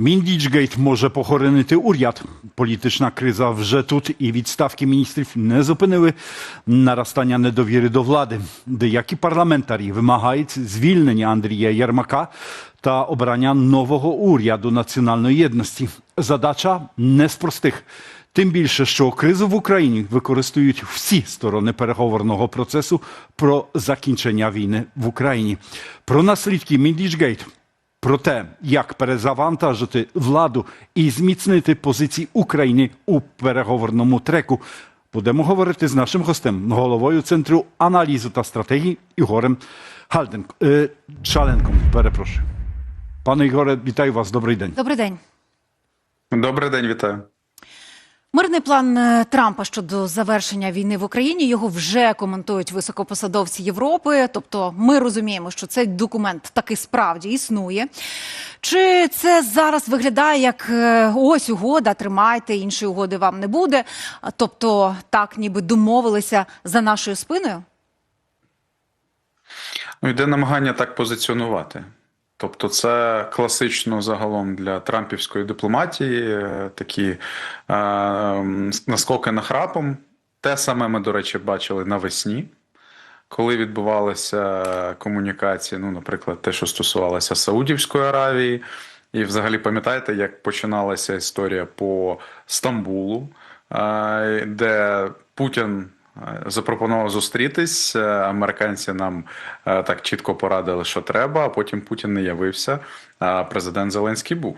Міндічгейт може похоронити уряд. Політична криза вже тут, і відставки міністрів не зупинили наростання недовіри до влади. Деякі парламентарі вимагають звільнення Андрія Єрмака та обрання нового уряду національної єдності. Задача не з простих. Тим більше, що кризу в Україні використовують всі сторони переговорного процесу про закінчення війни в Україні. Про наслідки Міндічгейт про те, як перезавантажити владу і зміцнити позиції України у переговорному треку, будемо говорити з нашим гостем, головою центру аналізу та стратегії Ігорем Хальденко. Е, Шаленком. Перепрошую. Пане Ігоре, вітаю вас. Добрий день. Добрий день. Добрий день, вітаю. Мирний план е, Трампа щодо завершення війни в Україні його вже коментують високопосадовці Європи. Тобто, ми розуміємо, що цей документ таки справді існує. Чи це зараз виглядає як е, ось угода, тримайте, іншої угоди вам не буде? Тобто, так ніби домовилися за нашою спиною? Ну, йде намагання так позиціонувати. Тобто, це класично загалом для трампівської дипломатії, е, такі е, наскоки нахрапом. Те саме ми, до речі, бачили навесні, коли відбувалися комунікації, ну, наприклад, те, що стосувалося Саудівської Аравії. І взагалі пам'ятаєте, як починалася історія по Стамбулу, е, де Путін запропонував зустрітись. е, Американці нам е, так чітко порадили, що треба, а потім Путін не явився, а президент Зеленський був.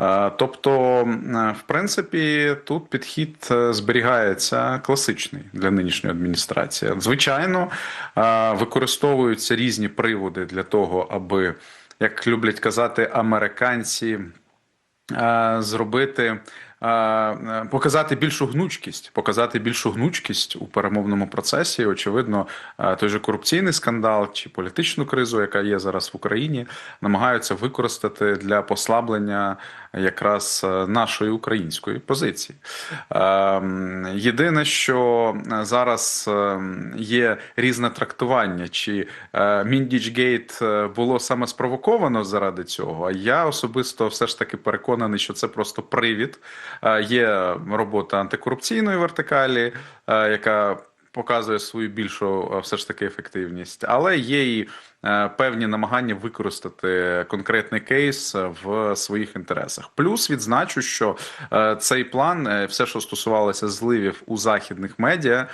Е, Тобто, в принципі, тут підхід е, зберігається класичний для нинішньої адміністрації. Звичайно, е, використовуються різні приводи для того, аби, як люблять казати, американці е, зробити. Е, е, Показати більшу гнучкість, показати більшу гнучкість у перемовному процесі. Очевидно, е, той же корупційний скандал чи політичну кризу, яка є зараз в Україні, намагаються використати для послаблення якраз нашої української позиції. Єдине, що зараз є різне трактування, чи Міндічгейт було саме спровоковано заради цього. А я особисто все ж таки переконаний, що це просто привід. Е, Є робота антикорупційної вертикалі, е, яка показує свою більшу е, все ж таки ефективність, але є і певні намагання використати конкретний кейс в своїх інтересах. Плюс відзначу, що цей план, все, що стосувалося зливів у західних медіа.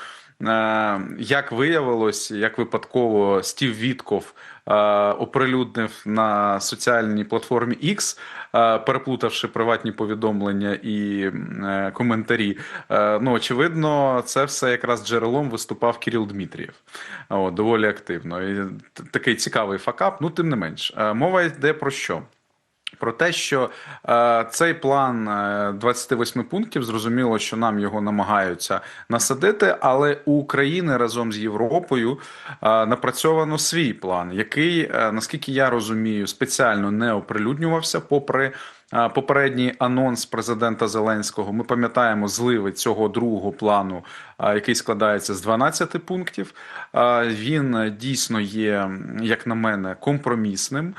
Е, Як виявилось, як випадково Стів Вітков е, оприлюднив на соціальній платформі X, е, переплутавши приватні повідомлення і коментарі. Ну, очевидно, це все якраз джерелом виступав Кирил Дмитрієв. От, доволі активно. І такий цікавий факап. Ну, тим не менш, мова йде про що? Про те, що е, цей план е, 28 пунктів, зрозуміло, що нам його намагаються насадити, але у України разом з Європою е, напрацьовано свій план, який, е, наскільки я розумію, спеціально не оприлюднювався, попри е, попередній анонс президента Зеленського. Ми пам'ятаємо зливи цього другого плану, який складається з 12 пунктів. Він е, дійсно є, як на мене, компромісним.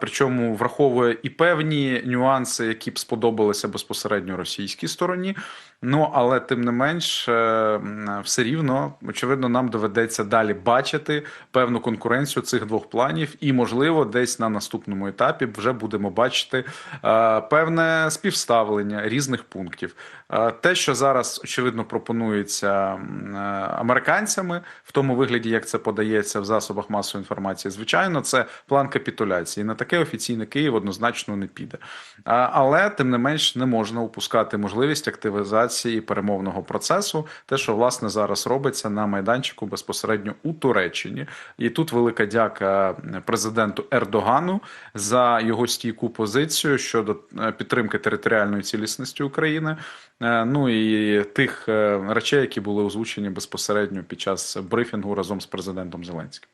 Причому враховує і певні нюанси, які б сподобалися безпосередньо російській стороні. Ну але тим не менш, е, все рівно, очевидно, нам доведеться далі бачити певну конкуренцію цих двох планів, і, можливо, десь на наступному етапі вже будемо бачити е, певне співставлення різних пунктів. Е, Те, що зараз очевидно пропонується е, американцями, в тому вигляді, як це подається в засобах масової інформації, звичайно, це план капітуляції. На таке офіційний Київ однозначно не піде. Але тим не менш не можна упускати можливість активізації перемовного процесу, те, що власне зараз робиться на майданчику безпосередньо у Туреччині. І тут велика дяка президенту Ердогану за його стійку позицію щодо е, підтримки територіальної цілісності України. Е, Ну і тих е, речей, які були озвучені безпосередньо під час брифінгу разом з президентом Зеленським.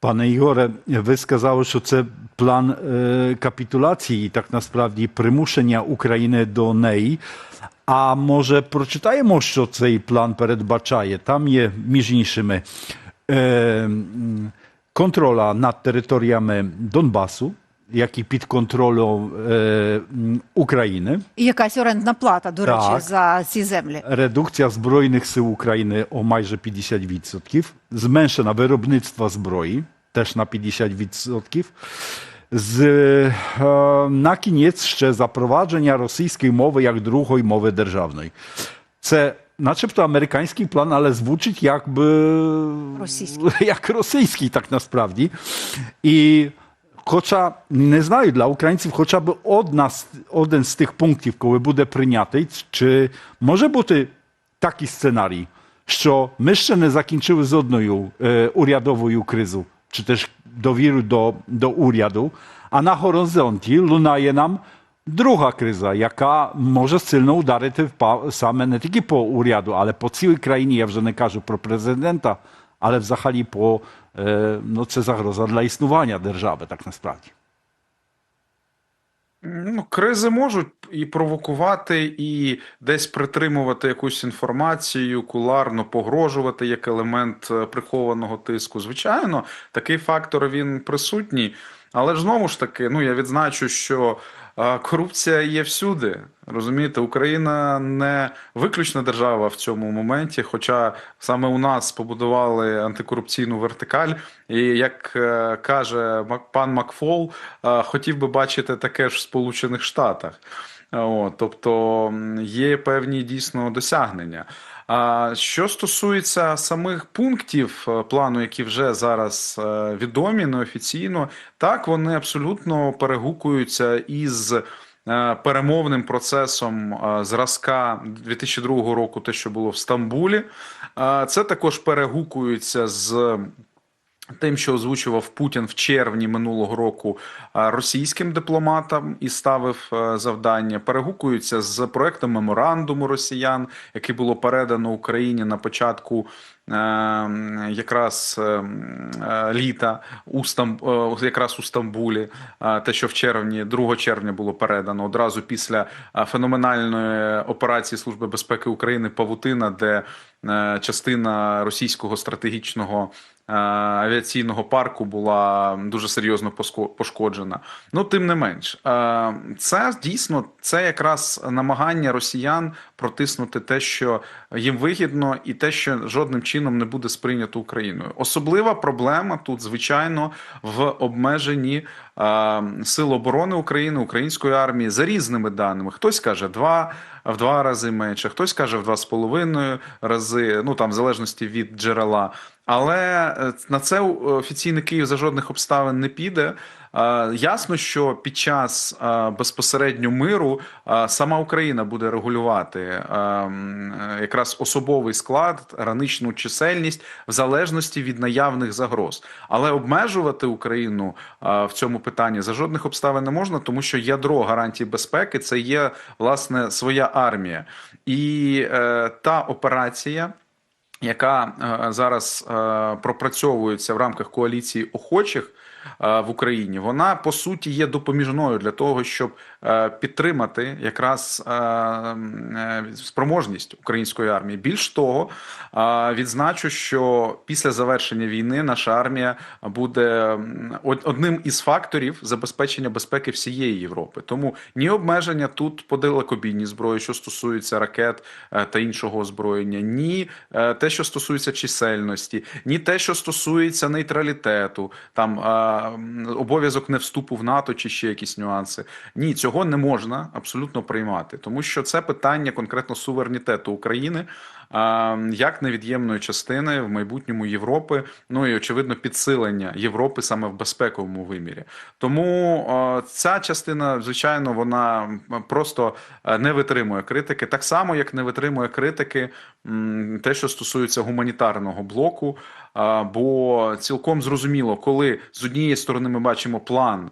Пане Ігоре, ви сказали, що це план е, капітуляції, так насправді примушення України до неї. А може прочитаємо, що цей план передбачає? Там є між іншими е, контроля над територіями Донбасу, як і під контролем е, м, України. І якась орендна плата, до речі, Так. за ці землі. Редукція Збройних сил України о майже 50%, зменшена виробництво зброї теж на 50%. З, е, на кінець ще запровадження російської мови як другої мови державної. Це начебто американський план, але звучить якби Російський. як російський, так насправді. І хоча не знаю, для українців хоча б одна, з- один з тих пунктів, коли буде прийнятий, чи може бути такий сценарій, що ми ще не закінчили з одною е, урядовою кризою, чи теж довіру до, до уряду, а на горизонті лунає нам друга криза, яка може сильно ударити в па- саме не тільки по уряду, але по цілій країні. Я вже не кажу про але взагалі по е, ну, це загроза для існування держави, так насправді. Ну, кризи можуть і провокувати, і десь притримувати якусь інформацію, куларно погрожувати як елемент е, прихованого тиску. Звичайно, такий фактор він присутній. Але ж знову ж таки, ну я відзначу, що корупція є всюди. Розумієте, Україна не виключна держава в цьому моменті, хоча саме у нас побудували антикорупційну вертикаль. І як е, каже пан Макфол, е, хотів би бачити таке ж в Сполучених Штатах. От, тобто є певні дійсно досягнення. А що стосується самих пунктів е, плану, які вже зараз е, відомі неофіційно, так вони абсолютно перегукуються із е, перемовним процесом зразка 2002 року, те, що було в Стамбулі. Це також перегукується з Тим, що озвучував Путін в червні минулого року російським дипломатам і ставив е, завдання, перегукуються з проектом меморандуму росіян, який було передано Україні на початку е, якраз е, е, літа у Стам... е, якраз у Стамбулі. Е, Те, що в червні, 2 червня було передано одразу після е, феноменальної операції Служби безпеки України Павутина, де е, частина російського стратегічного е, авіаційного парку була дуже серйозно пошкоджена. Ну, тим не менш, е, це дійсно це якраз намагання росіян протиснути те, що їм вигідно, і те, що жодним чином не буде сприйнято Україною. Особлива проблема тут, звичайно, в обмеженні е, сил оборони України, української армії за різними даними. Хтось каже два. В два рази менше, хтось каже в два з половиною рази, ну там в залежності від джерела. Але е, на це офіційний Київ за жодних обставин не піде. Е, Ясно, що під час е, безпосередньо миру е, сама Україна буде регулювати якраз особовий склад, граничну чисельність в залежності від наявних загроз. Але обмежувати Україну в цьому питанні за жодних обставин не можна, тому що ядро гарантії безпеки це є власне своя армія, і та операція яка зараз пропрацьовується в рамках коаліції охочих в Україні, вона по суті є допоміжною для того, щоб е, підтримати якраз е, е, спроможність української армії. Більш того, е, відзначу, що після завершення війни наша армія буде одним із факторів забезпечення безпеки всієї Європи. Тому ні обмеження тут по далекобійній зброї, що стосується ракет е, та іншого озброєння, ні е, те, що стосується чисельності, ні те, що стосується нейтралітету, там е, обов'язок не вступу в НАТО чи ще якісь нюанси. Ні, цього не можна абсолютно приймати, тому що це питання конкретно суверенітету України. Як невід'ємної частини в майбутньому Європи, ну і очевидно підсилення Європи саме в безпековому вимірі. Тому ця частина, звичайно, вона просто е, не витримує критики, так само як не витримує критики те, що стосується гуманітарного блоку. Бо цілком зрозуміло, коли з однієї сторони ми бачимо план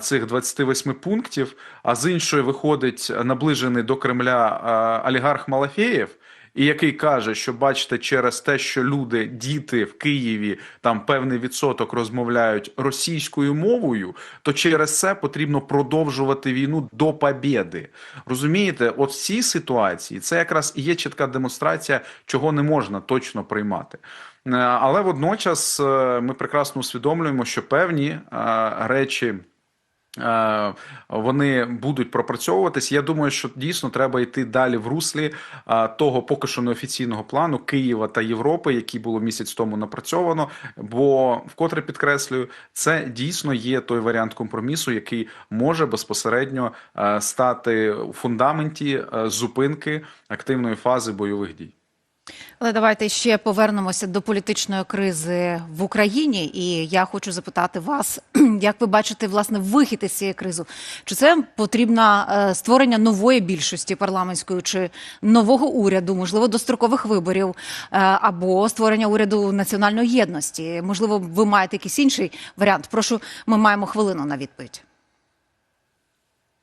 цих 28 пунктів, а з іншої виходить наближений до Кремля олігарх Малафєєв. І який каже, що бачите, через те, що люди, діти в Києві там певний відсоток розмовляють російською мовою, то через це потрібно продовжувати війну до побєди. Розумієте, от в цій ситуації це якраз і є чітка демонстрація, чого не можна точно приймати. Е, Але водночас е, ми прекрасно усвідомлюємо, що певні е, речі Вони будуть пропрацьовуватись. Я думаю, що дійсно треба йти далі в руслі е, того поки що неофіційного плану Києва та Європи, який було місяць тому напрацьовано. Бо вкотре підкреслюю, це дійсно є той варіант компромісу, який може безпосередньо е, стати у фундаменті е, зупинки активної фази бойових дій. Але давайте ще повернемося до політичної кризи в Україні. І я хочу запитати вас, як ви бачите власне вихід із цієї кризи? Чи це потрібно е, створення нової більшості парламентської чи нового уряду, можливо, дострокових виборів, е, або створення уряду національної єдності? Можливо, ви маєте якийсь інший варіант? Прошу, ми маємо хвилину на відповідь.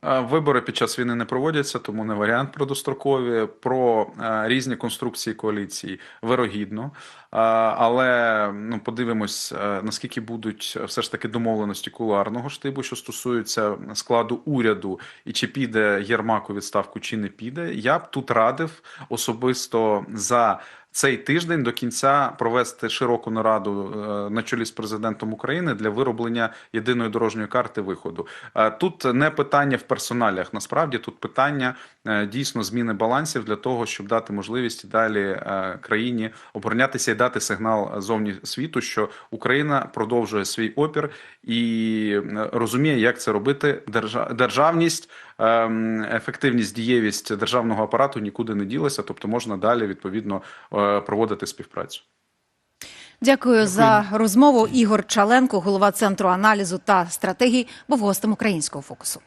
Е, Вибори під час війни не проводяться, тому не варіант про дострокові, про е, різні конструкції коаліції вирогідно. Е, Але ну подивимось, е, наскільки будуть все ж таки домовленості кулуарного штибу, що стосуються складу уряду, і чи піде Єрмак у відставку, чи не піде. Я б тут радив особисто за. Цей тиждень до кінця провести широку нараду е, на чолі з президентом України для вироблення єдиної дорожньої карти виходу. Е, Тут не питання в персоналях. Насправді тут питання е, дійсно зміни балансів для того, щоб дати можливість далі країні оборонятися і дати сигнал зовні світу, що Україна продовжує свій опір і розуміє, як це робити. Держа- Державність, ефективність, дієвість державного апарату нікуди не ділася, тобто можна далі відповідно е, проводити співпрацю. Дякую за розмову. Ігор Чаленко, голова центру аналізу та стратегій, був гостем українського фокусу.